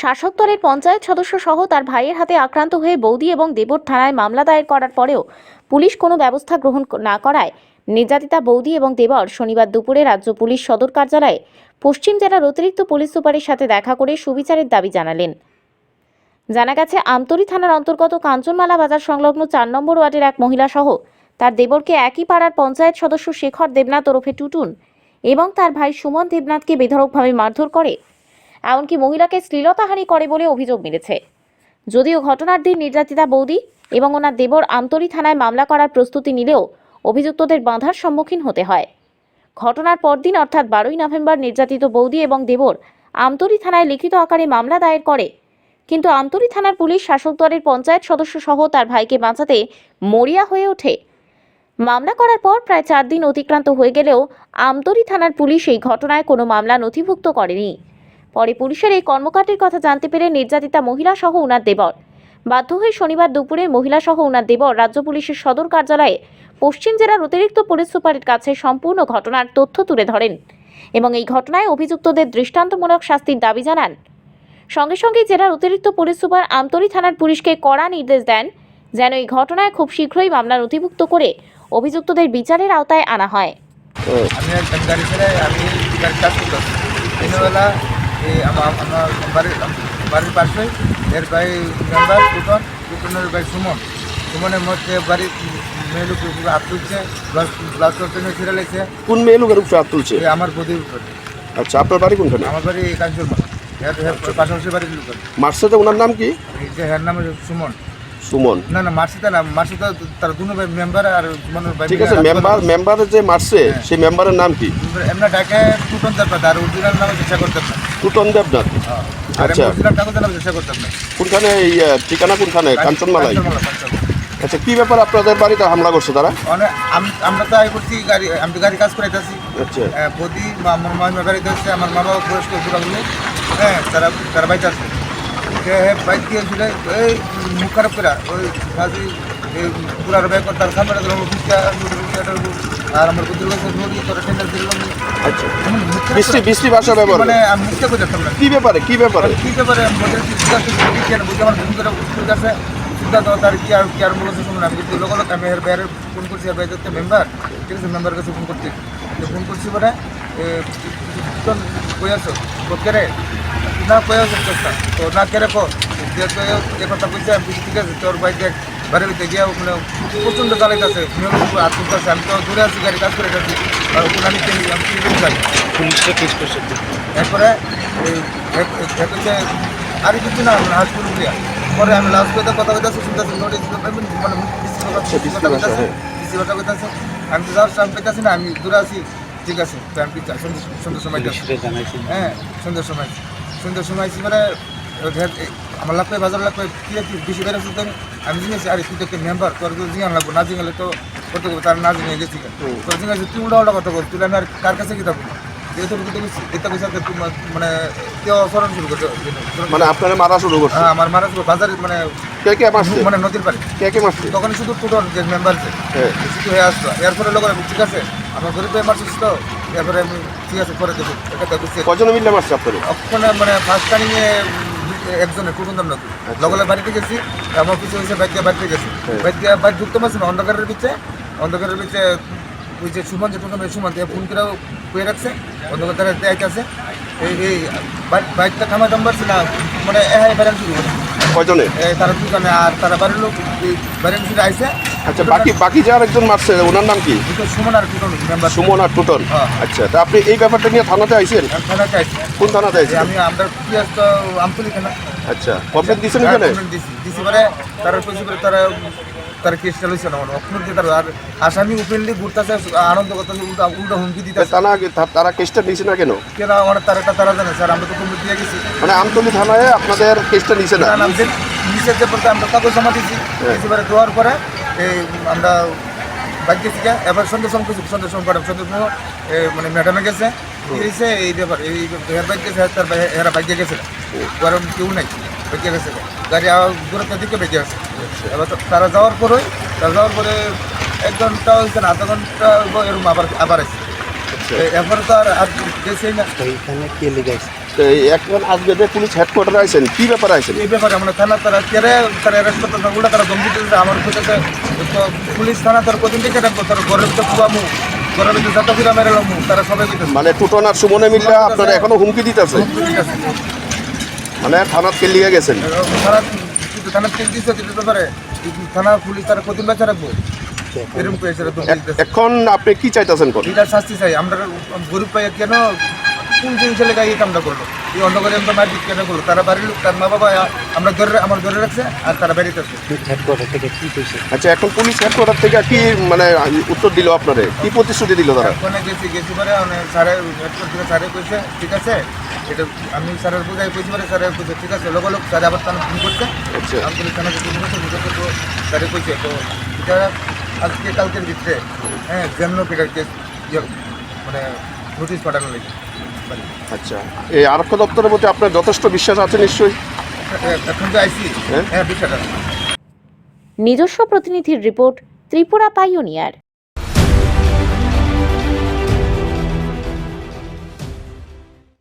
শাসক দলের পঞ্চায়েত সদস্য সহ তার ভাইয়ের হাতে আক্রান্ত হয়ে বৌদি এবং দেবর থানায় মামলা দায়ের করার পরেও পুলিশ কোনো ব্যবস্থা গ্রহণ না করায়। নির্যাতিতা বৌদি এবং দেবর শনিবার দুপুরে রাজ্য পুলিশ সদর কার্যালয়ে পশ্চিম জেলার অতিরিক্ত পুলিশ সুপারের সাথে দেখা করে সুবিচারের দাবি জানালেন। জানা গেছে, আমতলী থানার অন্তর্গত কাঞ্চনমালা বাজার সংলগ্ন চার নম্বর ওয়ার্ডের এক মহিলা সহ তার দেবরকে একই পাড়ার পঞ্চায়েত সদস্য শেখর দেবনাথ ওরফে টুটুন এবং তার ভাই সুমন দেবনাথকে বেধড়কভাবে মারধর করে। এমনকি মহিলাকে শ্লীলতাহানি করে বলে অভিযোগ মিলেছে। যদিও ঘটনার দিন নির্যাতিতা বৌদি এবং ওনার দেবর আমতলী থানায় মামলা করার প্রস্তুতি নিলেও অভিযুক্তদের বাধার সম্মুখীন হতে হয়। ঘটনার পরদিন অর্থাৎ বারোই নভেম্বর নির্যাতিত বৌদি এবং দেবর আমতলী থানায় লিখিত আকারে মামলা দায়ের করে। কিন্তু আমতলী থানার পুলিশ শাসক দলের পঞ্চায়েত সদস্য সহ তার ভাইকে বাঁচাতে মরিয়া হয়ে ওঠে। মামলা করার পর প্রায় চার দিন অতিক্রান্ত হয়ে গেলেও আমতলী থানার পুলিশ এই ঘটনায় কোনো মামলা নথিভুক্ত করেনি। পরে পুলিশের এই কর্মকাণ্ডের কথা জানতে পেরে নির্যাতিতা মহিলা সহ উনার দেবর। বাধ্য হয়ে শনিবার দুপুরে মহিলা সহ উনার দেবর রাজ্য পুলিশের সদর কার্যালয়ে পশ্চিম জেলার অতিরিক্ত পুলিশ সুপারের কাছে সম্পূর্ণ ঘটনার তথ্য তুলে ধরেন এবং এই ঘটনায় অভিযুক্তদের দৃষ্টান্তমূলক শাস্তির দাবি জানান। সঙ্গে সঙ্গে জেলার অতিরিক্ত পুলিশ সুপার আমতলী থানার পুলিশকে কড়া নির্দেশ দেন যেন এই ঘটনায় খুব শীঘ্রই মামলা নথিভুক্ত করে অভিযুক্তদের বিচারের আওতায় আনা হয়। আমি এই আমার বাড়ির বাড়ির পাশে এর ভাই মেম্বার কুটন কুটনের ভাই সুমন। সুমনের মধ্যে বাড়ির মেয়ে লোক হাত তুলছে ব্লাস টেনে ছিঁড়ে লেগেছে। কোন মেয়ে লোকের উপরে হাত তুলছে? এই আমার উপরে। আচ্ছা আপনার বাড়ি কোনখানে? আমার বাড়ি কাঞ্চন পাশাপাশি বাড়ির লোক। মার্সেতে ওনার নাম কি? এই যে হ্যার নাম সুমন। সুমন। না না মার্সিতা না মার্সিতা তার দুনো মেম্বার আর সুমনের ভাই ঠিক আছে মেম্বার মেম্বারের যে মারছে সেই মেম্বারের নাম কি? এমনি ডাকে দেবনাথ আর অরিজিনাল নামে চেষ্টা টুটন দেবনাথ আচ্ছা। কোনখানে ঠিকানা কোনখানে? আচ্ছা কি ব্যাপার আপনাদের বাড়িতে হামলা করছে তারা? আমরা তো করছি গাড়ি আমি তো গাড়ি কাজ আচ্ছা। বদি আমার মামা গাড়িতে আমার মা বাবা বয়স্ক হ্যাঁ তারা তারা বাইতে আসছে সে বাইক দিয়েছিল এই মুখ খারাপ করে ওই কাজী এই পুরার ব্যাগ তার সামনে দিলাম আর আমার নদী করে টেন্ডার দিলাম আচ্ছা। বৃষ্টি বৃষ্টি ভাষা ব্যবহার মানে আমি করে যাচ্তাম না কি ব্যাপারে কি ব্যাপারে? কি ব্যাপারে? সিদ্ধান্ত কেন বুঝে আমার ফোন করে বুঝতে গেছে সিদ্ধান্ত তার কি আর কি আর বলেছে শুনুন আমি কিন্তু লোক লোক আমি এর বাইরে ফোন করছি আর বাইরে মেম্বার ঠিক আছে মেম্বার কাছে ফোন করছি। ফোন করছি পরে কই আছো? কে না আছো চেষ্টা তো না কে রে কো যে কথা বলছে আমি ঠিক আছে তোর বাইক বাড়ির ভিতরে গিয়ে মানে প্রচণ্ড জ্বালাইতেছে হাত তুলতেছে আমি তো দূরে আছি গাড়ি কাজ করে ওখানে আমি পুলিশকে কেস করছে। এরপরে আর কিছু না মানে হাসপুর দিয়া। পরে আমি লাস্ট কথা কথা কইতাছি শুনতেছি নোটিস মানে কথা আচ্ছা, বৃষ্টি কথা কইতাছি হ্যাঁ। কথা কইতাছি। আমি তো যাওয়ার আমি পেতাছি না আমি দূরে আছি ঠিক আছে আমি পিতা সন্ধ্যে সময় হ্যাঁ সন্ধ্যের সময়। সন্ধ্যের সময় আছি মানে আমার লাগবে বাজার লাগবে কি কি বেশি বেড়ে আসছে আমি জিজ্ঞেস আরে তুই তো একটা মেম্বার তোর তো জিজ্ঞান লাগবো না জিজ্ঞালে তো করতে হবে তার না জিজ্ঞে গেছি। তোর জিজ্ঞাসা তুই উল্টা উল্টা কথা বল তুই আমি আর কার কাছে কি থাকব যেহেতু এটা কইছে যে তুই মানে কেউ অসরণ শুরু করছে মানে আপনারা মারা শুরু করছে? হ্যাঁ আমার মারা শুরু বাজারে মানে কে কে মারছে মানে নদীর পাড়ে। কে কে মারছে তখন শুধু টুটন যে মেম্বার হ্যাঁ। হয়ে আসতো এরপরে লোক ঠিক আছে আমার গরিব মারছিস তো? এরপরে আমি ঠিক আছে করে দেবো। এটা বুঝছি কজন মিলে মারছে আপনারা ওখানে মানে ফার্স্ট টাইমে একজনে কুটুন্দাম লোক লগলে বাড়িতে গেছি আমার কিছু হয়েছে বাইক দিয়ে বাড়িতে গেছি। হ্যাঁ। বাইক ঢুকতে পারছি না অন্ধকারের ভিতরে। অন্ধকারের ভিতরে ওই যে সুমন যে টুটন সুমন দিয়ে ফোন করে পেয়ে রাখছে অন্ধকার তারা দেখাইতেছে এই এই বাইক- বাইকটা থামা দাম পারছি না মানে এহাই বেড়ান শুরু করে এই তারা দুজনে আর তারা বাড়ির লোক বেড়ান শুরু আইসে আচ্ছা বাকি বাকি যার একজন মারছে ওনার নাম কি? সুমন আর টুটন সুমন আর টুটন? হ্যাঁ। আচ্ছা তা আপনি এই ব্যাপারটা নিয়ে থানাতে আইছেন? থানাতে চাইছি কোন থানাতে আইছেন? আমি আমরা পিঁয়াজ তো আমতলি থানা। আচ্ছা কমপ্লেন দিয়েছেন এখানে? দিছি। পরে তারা কইছে পরে তারা তারা কেস চালাইছে না অক্ষর দিয়ে তারা আর আসামি ওপেনলি ঘুরতেছে আনন্দ করতেছে উল্টা উল্টা হুমকি দিতেছে। তারা তারা কেসটা নিয়েছে না কেন? কেন আমার তার একটা তারা জানে স্যার আমরা তো তুমি দিয়ে গেছি। মানে আমতলী থানায় আপনাদের কেসটা নিছে না? যে নিচের যে পড়তে আমরা কাগজ জমা দিছি হ্যাঁ। এবারে দেওয়ার পরে এই আমরা বাইক থেকে এবার কিছু সন্ধ্যের সময় পরে সন্ধ্যের সময় এ, মানে ম্যাডামে গেছে। হয়েছে এই ব্যাপার এই হেয়ার বাইক গেছে তার এরা বাইক গেছে কারণ কেউ নাই বেঁচে গেছে। গাড়ি আবার দূরত্বের দিকে বেঁচে গেছে এবার তারা যাওয়ার পরে তারা যাওয়ার পরে এক ঘণ্টা হয়েছে না আধা ঘণ্টা এরকম আবার আবার আসছে আচ্ছা। এরপরে তো আর আর গেছেই না। এইখানে কে লেগেছে এই এখন আজকে যে পুলিশ হেডকোয়ার্টারে আছেন কি ব্যাপারে আছেন এই ব্যাপারে আমরা থানা তারা কেড়ে তারা অ্যারেস্ট করতে না উল্টা তারা ধমকি দিতেছে আমার খুঁজেছে তো পুলিশ থানা তার কদিন থেকে তার ঘরের ভিতরে কুয়ামু ঘরের ভিতরে যত ফিরা মেরে লামু তারা সবাই মানে টুটন আর সুমনে মিল্লা আপনারা এখনও হুমকি দিতেছে। মানে থানাত কেলিয়ে গেছেন? থানা কিন্তু থানা কে দিচ্ছে কিন্তু ব্যাপারে থানা পুলিশ তারা কত বাচ্চা রাখব। এরকম এ- এখন আপনি কি চাইতেছেন কোন? এটা শাস্তি চাই। আমরা গরিব পাই কেন? কোন জিনিস ছেলে এই কামটা করল এই অন্ধকারে আমরা মারপিট কেন করল তারা বাড়ির লোক তার মা বাবা আমরা ধরে আমার ধরে রাখছে আর তারা বেরিয়ে আছে। আচ্ছা এখন পুলিশ হেডকোয়ার্টার থেকে কি মানে উত্তর দিল আপনারে? কি প্রতিশ্রুতি দিল তারা? ওখানে গেছি গেছি পরে মানে স্যারের হেডকোয়ার্টার থেকে স্যারে কইছে ঠিক আছে এটা আমি স্যারের বুঝাই কইছি পরে স্যারের কইছে ঠিক আছে লোক লোক স্যারে আবার থানা ফোন করছে। আচ্ছা। আমি পুলিশ থানাকে ফোন করছে? বুঝাতে তো স্যারে কইছে। তো এটা আজকে কালকের ভিতরে হ্যাঁ যেমন পেটার কেস ইয়ে মানে নোটিশ পাঠানো লেগে আচ্ছা। এই আরক্ষ দপ্তরের প্রতি আপনার যথেষ্ট বিশ্বাস আছে নিশ্চয়ই? হ্যাঁ? হ্যাঁ নিজস্ব প্রতিনিধির রিপোর্ট ত্রিপুরা পাইওনিয়ার।